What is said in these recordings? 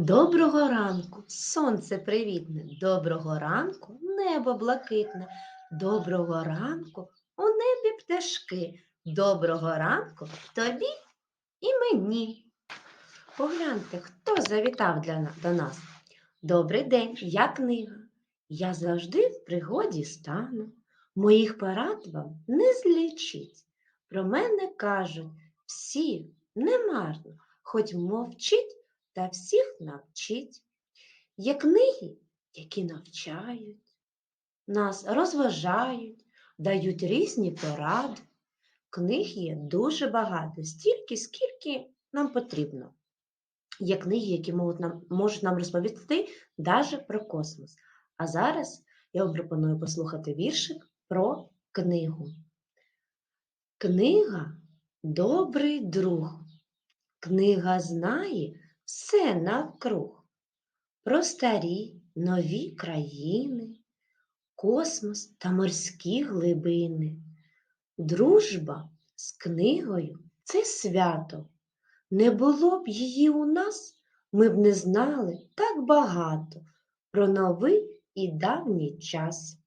Доброго ранку, сонце привітне, доброго ранку, небо блакитне, доброго ранку, у небі пташки, доброго ранку тобі і мені. Погляньте, хто завітав для, до нас. Добрий день, я книга. Я завжди в пригоді стану. Моїх порад вам не злічить. Про мене кажуть всі немарно, хоч мовчить та всіх навчить. Є книги, які навчають, нас розважають, дають різні поради. Книг є дуже багато, стільки, скільки нам потрібно. Є книги, які можуть нам, можуть нам розповісти навіть про космос. А зараз я вам пропоную послухати віршик про книгу. Книга добрий друг. Книга знає все навкруг. Про старі нові країни, космос та морські глибини. Дружба з книгою це свято. Не було б її у нас, ми б не знали так багато про новий і давній час.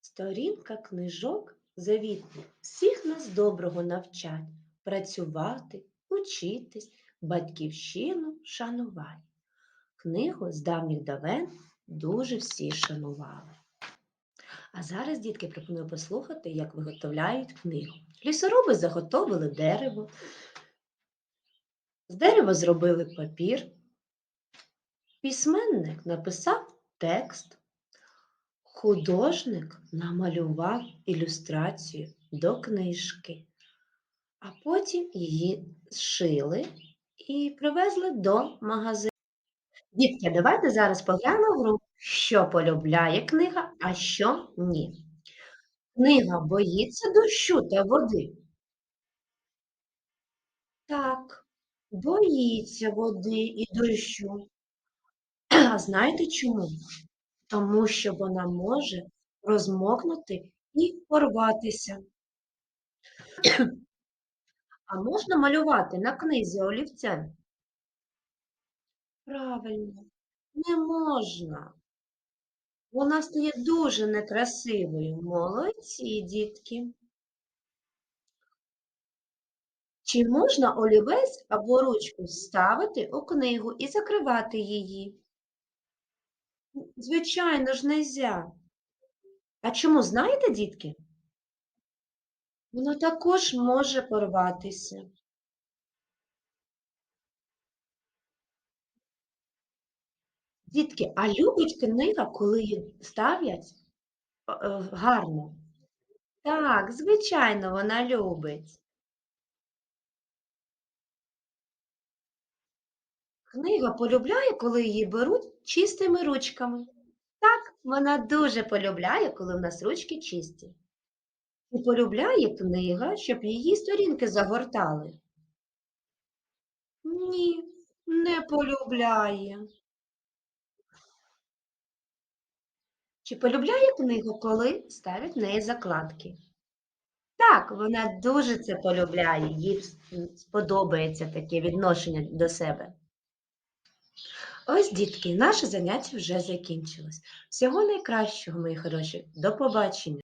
Сторінка книжок завітна всіх нас доброго навчать працювати, учитись, батьківщину шанувати. Книгу з давніх давен дуже всі шанували. А зараз, дітки, пропоную послухати, як виготовляють книгу. Лісоруби заготовили дерево, з дерева зробили папір, письменник написав текст, художник намалював ілюстрацію до книжки, а потім її зшили і привезли до магазину. Дітки, давайте зараз поглянемо гру, що полюбляє книга, а що ні. Книга боїться дощу та води. Так, боїться води і дощу. А знаєте чому? Тому що вона може розмокнути і порватися. А можна малювати на книзі олівцем? Правильно, не можна. Вона стає дуже некрасивою. Молодці, дітки. Чи можна олівець або ручку ставити у книгу і закривати її? Звичайно ж, нельзя. А чому знаєте, дітки? Воно також може порватися. Дітки, а любить книга, коли її ставлять е, е, гарно? Так, звичайно, вона любить. Книга полюбляє, коли її беруть чистими ручками. Так, вона дуже полюбляє, коли в нас ручки чисті. І полюбляє книга, щоб її сторінки загортали. Ні, не полюбляє. Чи полюбляє книгу, коли ставлять в неї закладки? Так, вона дуже це полюбляє, їй сподобається таке відношення до себе. Ось, дітки, наше заняття вже закінчилось. Всього найкращого, мої хороші. До побачення!